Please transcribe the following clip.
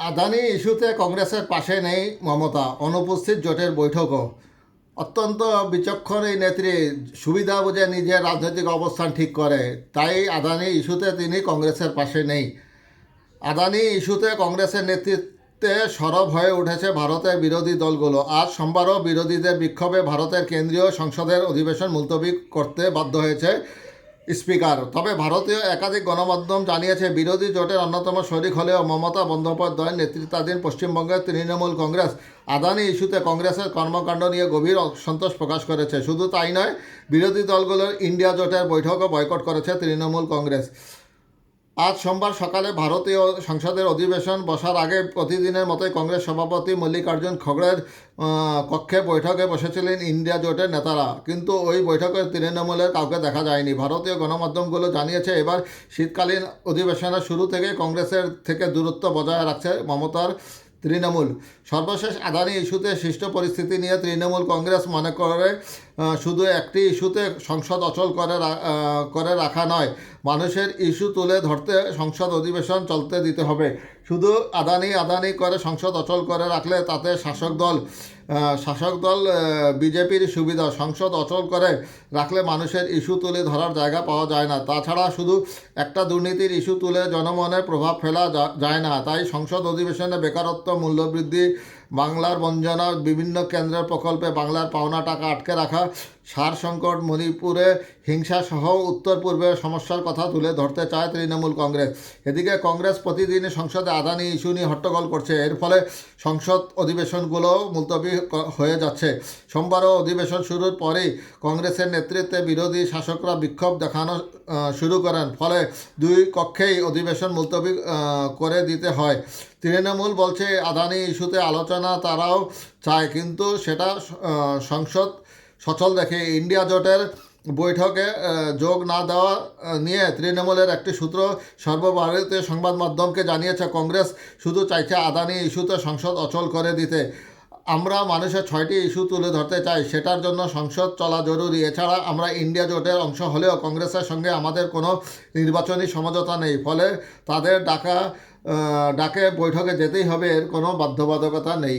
আদানি ইস্যুতে কংগ্রেসের পাশে নেই মমতা, অনুপস্থিত জোটের বৈঠকও। অত্যন্ত বিচক্ষণ এই নেত্রী, সুবিধা বুঝে নিজের রাজনৈতিক অবস্থান ঠিক করে, তাই আদানি ইস্যুতে তিনি কংগ্রেসের পাশে নেই। আদানি ইস্যুতে কংগ্রেসের নেতৃত্বে সরব হয়ে উঠেছে ভারতের বিরোধী দলগুলো। আজ সোমবারও বিরোধীদের বিক্ষোভে ভারতের কেন্দ্রীয় সংসদের অধিবেশন মুলতবি করতে বাধ্য হয়েছে স্পিকার। তবে ভারতীয় একাধিক গণমাধ্যম জানিয়েছে, বিরোধী জোটের অন্যতম শরিক হলেও মমতা বন্দ্যোপাধ্যায়ের নেতৃত্বাধীন পশ্চিমবঙ্গের তৃণমূল কংগ্রেস। আদানি ইস্যুতে কংগ্রেসের কর্মকাণ্ড নিয়ে গভীর সন্তোষ প্রকাশ করেছে। শুধু তাই নয়, বিরোধী দলগুলোর ইন্ডিয়া জোটের বৈঠকও বয়কট করেছে তৃণমূল কংগ্রেস। আজ সোমবার সকালে ভারতীয় সংসদের অধিবেশন বসার আগে প্রতিদিনের মতোই কংগ্রেস সভাপতি মল্লিকার্জুন খড়গের কক্ষে বৈঠকে বসেছিলেন ইন্ডিয়া জোটের নেতারা। কিন্তু ওই বৈঠকে তৃণমূলের কাউকে দেখা যায়নি। ভারতীয় গণমাধ্যমগুলো জানিয়েছে, এবার শীতকালীন অধিবেশনের শুরু থেকে কংগ্রেসের থেকে দূরত্ব বজায় রাখছে মমতার তৃণমূল। সর্বশেষ আদানি ইস্যুতে সৃষ্ট পরিস্থিতি নিয়ে তৃণমূল কংগ্রেস মনে করে শুধু একটি ইস্যুতে সংসদ অচল করে করে রাখা নয় মানুষের ইস্যু তুলে ধরতে সংসদ অধিবেশন চলতে দিতে হবে। শুধু আদানি আদানি করে সংসদ অচল করে রাখলে তাতে শাসক দল শাসক দল বিজেপির সুবিধা। সংসদ অচল করে রাখলে মানুষের ইস্যু তুলে ধরার জায়গা পাওয়া যায় না। তাছাড়া শুধু একটা দুর্নীতির ইস্যু তুলে জনমনে প্রভাব ফেলা যায় না। তাই সংসদ অধিবেশনে বেকারত্ব, মূল্যবৃদ্ধি বাংলার বঞ্চনা বিভিন্ন কেন্দ্রের প্রকল্পে বাংলার পাওনা টাকা আটকে রাখা সার সংকট মণিপুরে হিংসা সহ উত্তর পূর্বের সমস্যার কথা তুলে ধরতে চায় তৃণমূল কংগ্রেস। এদিকে কংগ্রেস প্রতিদিনই সংসদে আদানি ইস্যু নিয়ে হট্টগোল করছে। এর ফলে সংসদ অধিবেশনগুলো মুলতবি হয়ে যাচ্ছে। সোমবারও অধিবেশন শুরুর পরেই কংগ্রেসের নেতৃত্বে বিরোধী শাসকরা বিক্ষোভ দেখানো শুরু করেন। ফলে দুই কক্ষেই অধিবেশন মুলতবি করে দিতে হয়। তৃণমূল বলছে, আদানি ইস্যুতে আলোচনা তারাও চায়। কিন্তু সেটা সংসদ সচল দেখে ইন্ডিয়া জোটের বৈঠকে যোগ না দেওয়া নিয়ে তৃণমূলের একটি সূত্র সর্বভারতীয় সংবাদ মাধ্যমকে জানিয়েছে কংগ্রেস। শুধু চাইছে আদানি ইস্যুতে সংসদ অচল করে দিতে। আমরা মানুষের ছয়টি ইস্যু তুলে ধরতে চাই, সেটার জন্য সংসদ চলা জরুরি। এছাড়া আমরা ইন্ডিয়া জোটের অংশ হলেও কংগ্রেসের সঙ্গে আমাদের কোনো নির্বাচনী সমঝোতা নেই, ফলে তাদের ডাকা ডাকে বৈঠকে যেতেই হবে, এর কোনো বাধ্যবাধকতা নেই।